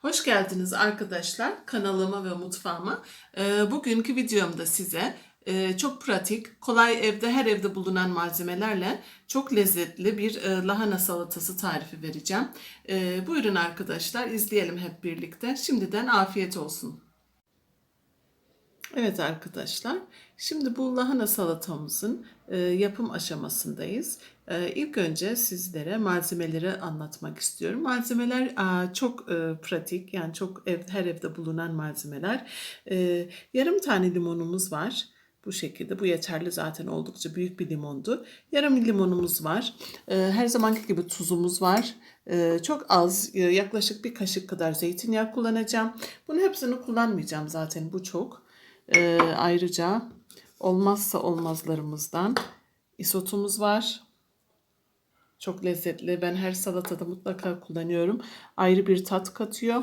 Hoş geldiniz arkadaşlar kanalıma ve mutfağıma. Ee, bugünkü videomda size e, çok pratik, kolay evde her evde bulunan malzemelerle çok lezzetli bir e, lahana salatası tarifi vereceğim. E, buyurun arkadaşlar izleyelim hep birlikte. Şimdiden afiyet olsun. Evet arkadaşlar, şimdi bu lahana salatamızın e, yapım aşamasındayız. E, ilk önce sizlere malzemeleri anlatmak istiyorum. Malzemeler çok e, pratik, yani çok ev, her evde bulunan malzemeler. E, yarım tane limonumuz var. Bu şekilde. Bu yeterli zaten oldukça büyük bir limondu. Yarım limonumuz var. Her zamanki gibi tuzumuz var. Çok az, yaklaşık bir kaşık kadar zeytinyağı kullanacağım. Bunun hepsini kullanmayacağım zaten. Bu çok. Ee, ayrıca olmazsa olmazlarımızdan isotumuz var. Çok lezzetli. Ben her salatada mutlaka kullanıyorum. Ayrı bir tat katıyor.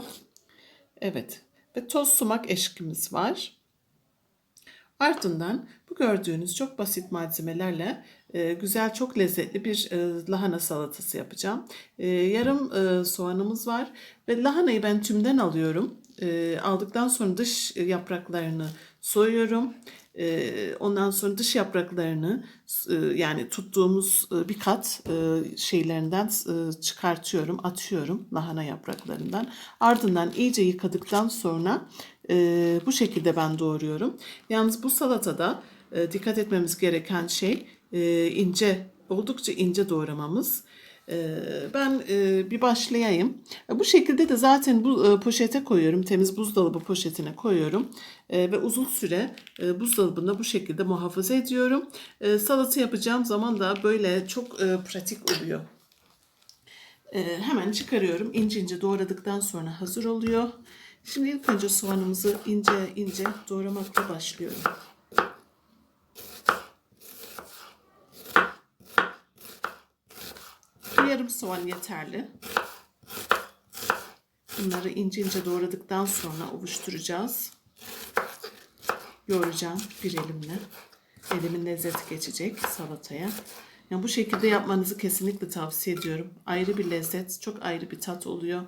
Evet. Ve toz sumak eşkimiz var. Ardından bu gördüğünüz çok basit malzemelerle e, güzel, çok lezzetli bir e, lahana salatası yapacağım. E, yarım e, soğanımız var ve lahanayı ben tümden alıyorum. E, aldıktan sonra dış yapraklarını soyuyorum. E, ondan sonra dış yapraklarını e, yani tuttuğumuz e, bir kat e, şeylerinden çıkartıyorum, atıyorum lahana yapraklarından. Ardından iyice yıkadıktan sonra bu şekilde ben doğruyorum. Yalnız bu salatada dikkat etmemiz gereken şey ince, oldukça ince doğramamız. E, ben e, bir başlayayım. E, Bu şekilde de zaten bu e, poşete koyuyorum. Temiz buzdolabı poşetine koyuyorum. Ve uzun süre buzdolabında bu şekilde muhafaza ediyorum. Salata yapacağım zaman da böyle çok pratik oluyor. Hemen çıkarıyorum. İnce ince doğradıktan sonra hazır oluyor. Şimdi ilk önce soğanımızı ince ince doğramakla başlıyorum. Bir yarım soğan yeterli. Bunları ince ince doğradıktan sonra ovuşturacağız. Yoğuracağım bir elimle. Elimin lezzeti geçecek salataya. Yani bu şekilde yapmanızı kesinlikle tavsiye ediyorum. Ayrı bir lezzet, çok ayrı bir tat oluyor.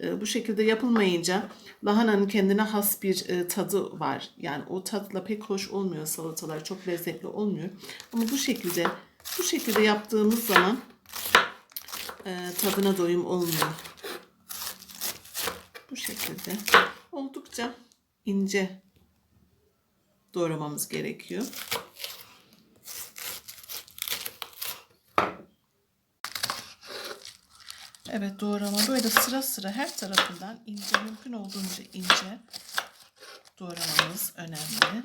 Ee, bu şekilde yapılmayınca lahananın kendine has bir e, tadı var. Yani o tatla pek hoş olmuyor salatalar. Çok lezzetli olmuyor. Ama bu şekilde bu şekilde yaptığımız zaman e, tadına doyum olmuyor. Bu şekilde oldukça ince doğramamız gerekiyor. Evet doğrama böyle sıra sıra her tarafından ince mümkün olduğunca ince doğramamız önemli.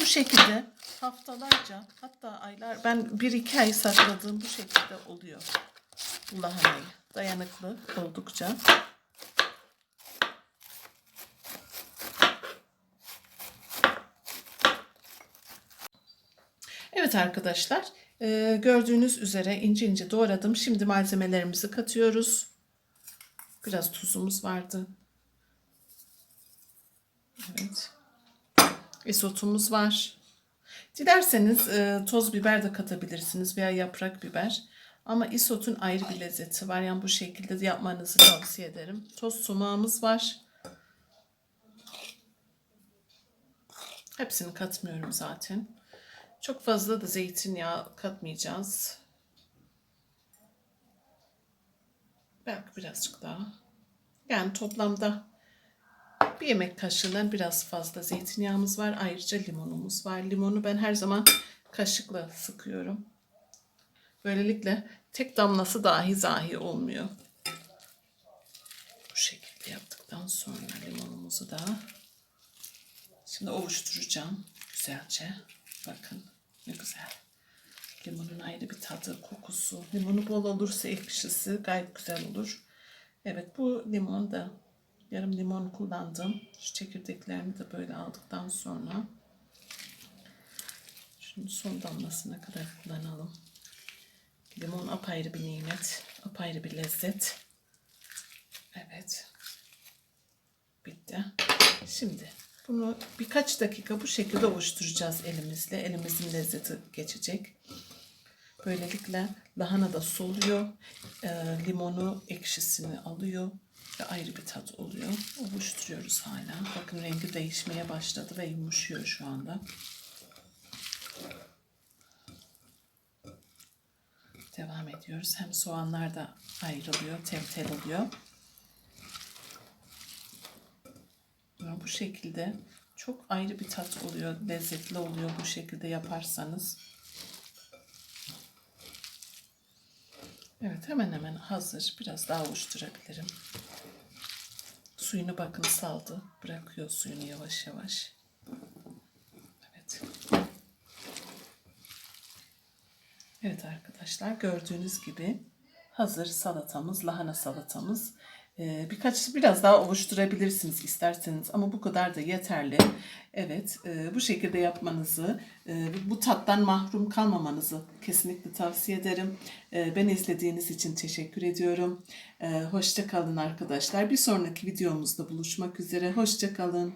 Bu şekilde haftalarca hatta aylar ben bir iki ay sakladığım bu şekilde oluyor lahanayı. Dayanıklı oldukça. Evet arkadaşlar e, gördüğünüz üzere ince ince doğradım. Şimdi malzemelerimizi katıyoruz. Biraz tuzumuz vardı. Evet. Isotumuz var. Dilerseniz e, toz biber de katabilirsiniz veya yaprak biber. Ama isotun ayrı bir lezzeti var. Yani bu şekilde de yapmanızı tavsiye ederim. Toz sumağımız var. Hepsini katmıyorum zaten. Çok fazla da zeytinyağı katmayacağız. Belki birazcık daha. Yani toplamda bir yemek kaşığından biraz fazla zeytinyağımız var. Ayrıca limonumuz var. Limonu ben her zaman kaşıkla sıkıyorum. Böylelikle tek damlası dahi zahi olmuyor. Bu şekilde yaptıktan sonra limonumuzu da şimdi ovuşturacağım güzelce. Bakın ne güzel. Limonun ayrı bir tadı, kokusu. Limonu bol olursa ekşisi gayet güzel olur. Evet bu limon da yarım limon kullandım. Şu çekirdeklerini de böyle aldıktan sonra şimdi son damlasına kadar kullanalım. Limon apayrı bir nimet, apayrı bir lezzet. Evet. Bitti. Şimdi bunu birkaç dakika bu şekilde oluşturacağız elimizle. Elimizin lezzeti geçecek. Böylelikle lahana da soluyor. e, limonu ekşisini alıyor. Ve ayrı bir tat oluyor. Ovuşturuyoruz hala. Bakın rengi değişmeye başladı ve yumuşuyor şu anda. Devam ediyoruz. Hem soğanlar da ayrılıyor, tel tel oluyor. Bu şekilde çok ayrı bir tat oluyor, lezzetli oluyor bu şekilde yaparsanız. Evet hemen hemen hazır. Biraz daha ovuşturabilirim. Suyunu bakın saldı. Bırakıyor suyunu yavaş yavaş. Evet. Evet arkadaşlar gördüğünüz gibi hazır salatamız, lahana salatamız. Ee, birkaç biraz daha ovuşturabilirsiniz isterseniz ama bu kadar da yeterli. Evet e, bu şekilde yapmanızı, e, bu tattan mahrum kalmamanızı kesinlikle tavsiye ederim. E, beni izlediğiniz için teşekkür ediyorum. Hoşça kalın arkadaşlar. Bir sonraki videomuzda buluşmak üzere. Hoşça kalın.